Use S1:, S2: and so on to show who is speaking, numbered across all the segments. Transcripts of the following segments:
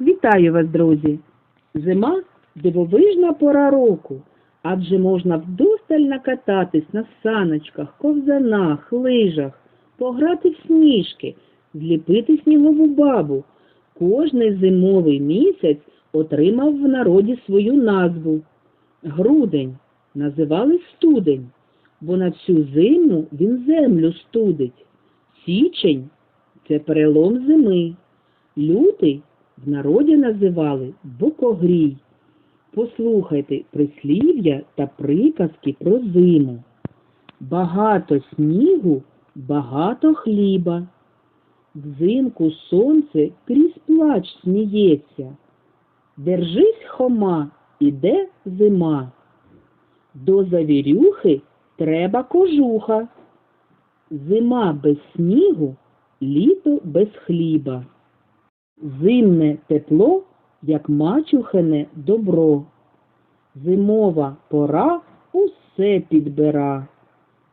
S1: Вітаю вас, друзі! Зима дивовижна пора року, адже можна вдосталь накататись на саночках, ковзанах, лижах, пограти в сніжки, зліпити снігову бабу. Кожний зимовий місяць отримав в народі свою назву. Грудень називали студень, бо на всю зиму він землю студить. Січень це перелом зими. Лютий в народі називали Бокогрій. Послухайте прислів'я та приказки про зиму. Багато снігу, багато хліба. Взимку сонце крізь плач сміється. Держись, хома, іде зима. До завірюхи треба кожуха. Зима без снігу, літо без хліба. Зимне тепло, як мачухине добро. Зимова пора усе підбира.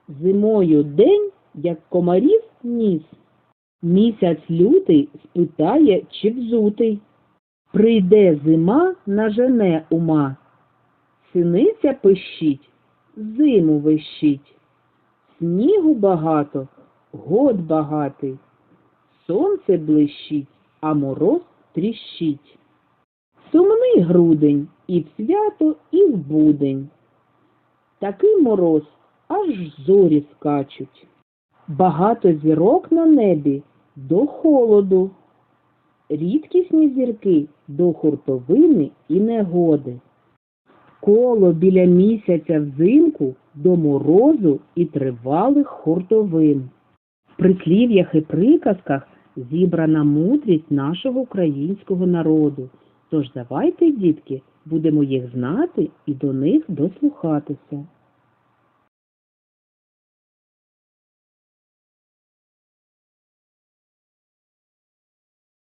S1: Зимою день, як комарів ніс. Місяць лютий спитає, чи взутий. Прийде зима, нажене ума. Синиця пищить, зиму вищить. Снігу багато, год багатий. Сонце блищить, а мороз тріщить. Сумний грудень і в свято, і в будень. Такий мороз аж зорі скачуть. Багато зірок на небі до холоду. Рідкісні зірки до хуртовини і негоди. Коло біля місяця взимку до морозу і тривалих хуртовин. В прислів'ях і приказках зібрана мудрість нашого українського народу. Тож давайте, дітки, будемо їх знати і до них дослухатися.